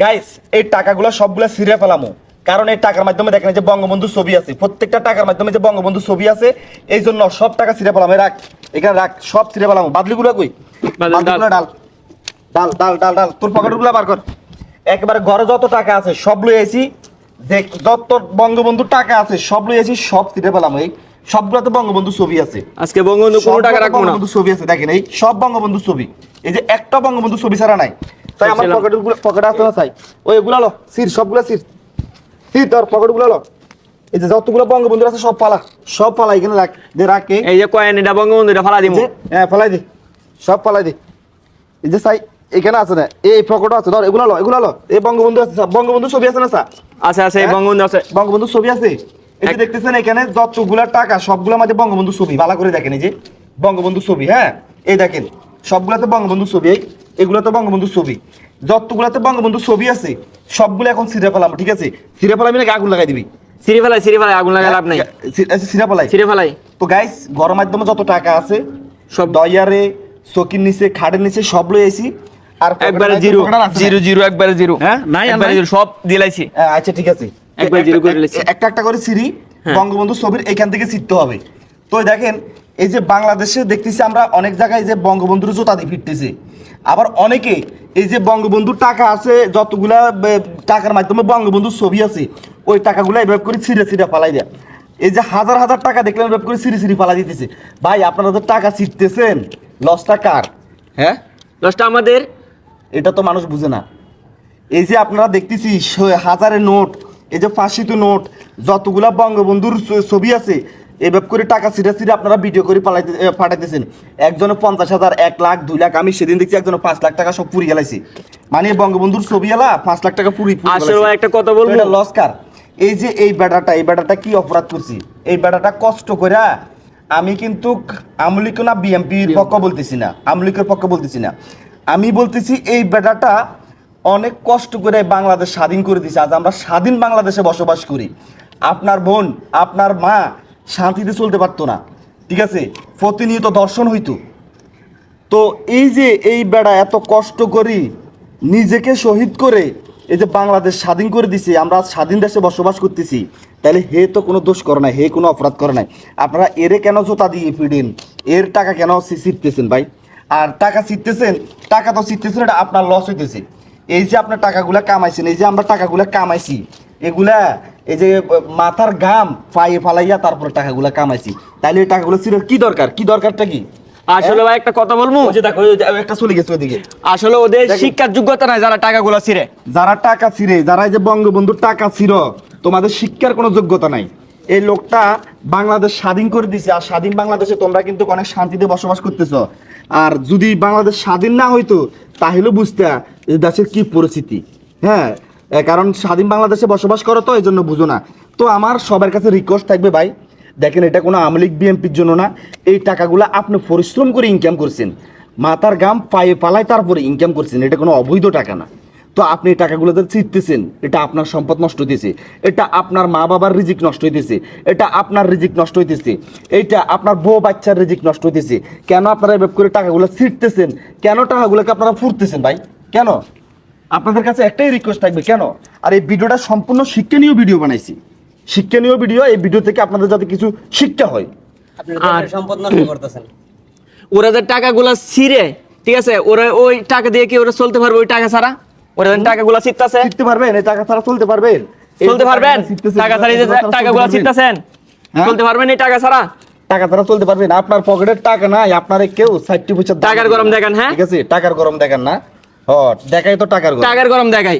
Guys এই টাকাগুলো সবগুলো সিরে ফেলামো। কারণ এই টাকার মাধ্যমে দেখেন যে বঙ্গবন্ধু ছবি আছে। প্রত্যেকটা টাকার মাধ্যমে যে বঙ্গবন্ধু ছবি আছে এই জন্য সব টাকা সিরে ফেলাম। রাখ এখানে রাখ সব সিরে ফেলাম। বাদলিগুলো কই? বাদলিগুলো ডাল। ডাল ডাল ডাল ডাল। তোর পকেটগুলো বার কর। একেবারে ঘরে যত টাকা আছে সব লই আইছি। যে যত বঙ্গবন্ধু টাকা আছে সব লই আইছি সব সিরে ফেলাম। এই সবগুলোতে বঙ্গবন্ধু ছবি আছে। আজকে বঙ্গবন্ধু কোনো টাকা রাখব না। বঙ্গবন্ধু ছবি আছে। দেখেন এই সব বঙ্গবন্ধু ছবি। এই যে একটা বঙ্গবন্ধু ছবি ছাড়া নাই। তাই আমার ছিলাম। পকেটে পকেটে আছে না চাই ওই এগুলা লো সির সবগুলা সির সির তোর পকেটগুলো লো। এই যে যতগুলো বঙ্গবন্ধু আছে সব পালা সব পালা এখানে রাখ দে রাখে এই। যে কয়েন এটা বঙ্গবন্ধু এটা ফালা দিমু হ্যাঁ ফালাই দে। সব ফালাই দে। এই যে সাই এখানে আছে না? এই পকেটও আছে ধর এগুলা লো এগুলা লো। এই বঙ্গবন্ধু আছে সব বঙ্গবন্ধু ছবি আছে না স্যার আছে আছে এই হ্যাঁ? বঙ্গবন্ধু আছে। বঙ্গবন্ধু ছবি আছে। এই যে দেখতেছেন এখানে যতগুলা টাকা সবগুলোর মাঝে বঙ্গবন্ধু ছবি। ভালো করে দেখেন এই যে বঙ্গবন্ধু ছবি হ্যাঁ? এই দেখেন সবগুলাতে বঙ্গবন্ধু ছবি এই এগুলোতে বঙ্গবন্ধু ছবি। যতগুলাতে বঙ্গবন্ধু ছবি আছে সবগুলো এখন সিরে ফেলাম ঠিক আছে? সিরে ফেলাবি নাকি আগুন লাগাই দিবি? সিঁড়ি ফেলাই সিঁড়ি ফেলাই আগুন লাগা লাভ নাই। সিরে ফেলাই সিঁড়ি ফেলাই তো গাইস গরম মাধ্যমে যত টাকা আছে সব দয়ারে চকির নিচে খাটের নিচে সব লই আইছি। আর একবারে জিরো? জিরো জিরো একবারে জিরো। হ্যাঁ? নাই একবারে জিরো সব দিলাইছি আচ্ছা ঠিক আছে। একবার zero করে দিলেছি। একটা একটা করে সিঁড়ি হ্যাঁ। বঙ্গবন্ধু ছবির এখান থেকে চিনতে হবে। তো দেখেন এই যে বাংলাদেশে দেখতেছি আমরা অনেক জায়গায় যে বঙ্গবন্ধুর জোতা দিয়ে ফিরতেছে। আবার অনেকে এই যে বঙ্গবন্ধুর টাকা আছে যতগুলা টাকার মাধ্যমে বঙ্গবন্ধুর ছবি আছে ওই টাকাগুলো এভাবে করে ছিঁড়ে ছিঁড়ে ফালাই দেয়। এই যে হাজার হাজার টাকা দেখলেন এভাবে করে সিঁড়ি সিঁড়ি ফালাই দিতেছে। ভাই আপনারা তো টাকা ছিটতেছেন লসটা কার? হ্যাঁ? লসটা আমাদের। এটা তো মানুষ বুঝে না। এই যে আপনারা দেখতেছি হাজারের নোট এই যে ফাঁসিতে নোট যতগুলা বঙ্গবন্ধুর ছবি আছে এভাবে করে টাকা ছিঁড়ে ছিঁড়ে আপনারা ভিডিও করে পালাইতে পাঠাইতেছেন একজনে পঞ্চাশ হাজার এক লাখ দুই লাখ আমি সেদিন দেখছি একজনে পাঁচ লাখ টাকা সব পুরি গেলাইছি। মানে বঙ্গবন্ধুর ছবি এলা পাঁচ লাখ টাকা পুরি আসলে একটা কথা বলব? লস কার? এই যে এই বেটাটা এই বেটাটা কি অপরাধ করছি? এই বেটাটা কষ্ট করে আমি কিন্তু আমলিক না বিএমপির পক্ষ বলতেছি না আমলিকের পক্ষ বলতেছি না। আমি বলতেছি এই বেটাটা অনেক কষ্ট করে বাংলাদেশ স্বাধীন করে দিছে। আজ আমরা স্বাধীন বাংলাদেশে বসবাস করি। আপনার বোন আপনার মা শান্তিতে চলতে পারতো না। ঠিক আছে? প্রতিনিয়ত দর্শন হইতো। তো এই যে এই বেড়া এত কষ্ট করি নিজেকে শহীদ করে এই যে বাংলাদেশ স্বাধীন করে দিছে, আমরা স্বাধীন দেশে বসবাস করতেছি, তাহলে হে তো কোনো দোষ করে নাই, হে কোনো অপরাধ করে নাই। আপনারা এরে কেন জোতা দিয়ে ফিডেন এর টাকা কেন ছিটতেছেন ভাই? আর টাকা ছিটতেছেন, টাকা তো ছিটতেছেন, এটা আপনার লস হইতেছে। এই যে আপনার টাকাগুলা কামাইছেন, এই যে আমরা টাকাগুলা কামাইছি, এগুলা এই যে মাথার গাম পায়ে ফালাইয়া তারপরে টাকাগুলা কামাইছি। তাহলে এই টাকাগুলো ছিল কি দরকার? কি দরকারটা কি? আসলে ভাই একটা কথা বলব? যে দেখো একটা চলে গেছে ওইদিকে। আসলে ওদের। শিক্ষার যোগ্যতা নাই যারা টাকাগুলো ছিঁড়ে। যারা টাকা ছিঁড়ে যারা এই যে বঙ্গবন্ধুর টাকা ছিল তোমাদের শিক্ষার কোনো যোগ্যতা নাই। এই লোকটা বাংলাদেশ স্বাধীন করে দিছে আর স্বাধীন বাংলাদেশে তোমরা কিন্তু অনেক শান্তিতে বসবাস করতেছ। আর যদি বাংলাদেশ স্বাধীন না হইতো তাহলে বুঝতে দেশের কি পরিস্থিতি? হ্যাঁ? কারণ স্বাধীন বাংলাদেশে বসবাস করো তো এই জন্য বুঝো না। তো আমার সবার কাছে রিকোয়েস্ট থাকবে ভাই, দেখেন এটা কোনো আমলিক বিএনপির জন্য না, এই টাকাগুলো আপনি পরিশ্রম করে ইনকাম করছেন। মাথার গাম পায়ে পালায় তারপরে ইনকাম করছেন, এটা কোনো অবৈধ টাকা না। তো আপনি এই টাকাগুলো যে চিনতেছেন এটা আপনার সম্পদ নষ্ট হইতেছে, এটা আপনার মা বাবার রিজিক নষ্ট হইতেছে, এটা আপনার রিজিক নষ্ট হইতেছে, এইটা আপনার বউ বাচ্চার রিজিক নষ্ট হইতেছে। কেন আপনারা এভাবে করে টাকাগুলো ছিটতেছেন? কেন টাকাগুলোকে আপনারা ফুটতেছেন ভাই? কেন? আপনাদের কাছে একটাই রিকোয়েস্ট থাকবে কেন? আর এই ভিডিওটা সম্পূর্ণ শিক্ষণীয় ভিডিও বানাইছি। শিক্ষণীয় ভিডিও এই ভিডিও থেকে আপনাদের যাতে কিছু শিক্ষা হয়। আর- সম্পদ নষ্ট করতেছেন। ওরা যে টাকাগুলো ছিঁড়ে ঠিক আছে ওরা ওই টাকা দিয়ে কি ওরা চলতে পারবে ওই টাকা ছাড়া? ওরা যে টাকাগুলো ছিটতাছে শিখতে পারবেন এই টাকা ছাড়া চলতে পারবেন। চলতে পারবেন? টাকা ছাড়া এই যে টাকাগুলো? ছিটতাছেন হ্যাঁ? চলতে পারবেন এই টাকা ছাড়া? টাকা ছাড়া চলতে পারবেন। আপনার পকেটের টাকা নাই আপনার কেউ ষাটটি পয়সা টাকার গরম দেখেন হ্যাঁ? ঠিক আছে টাকার গরম দেখেন না। হ দেখাই তো টাকার টাকার গরম দেখাই।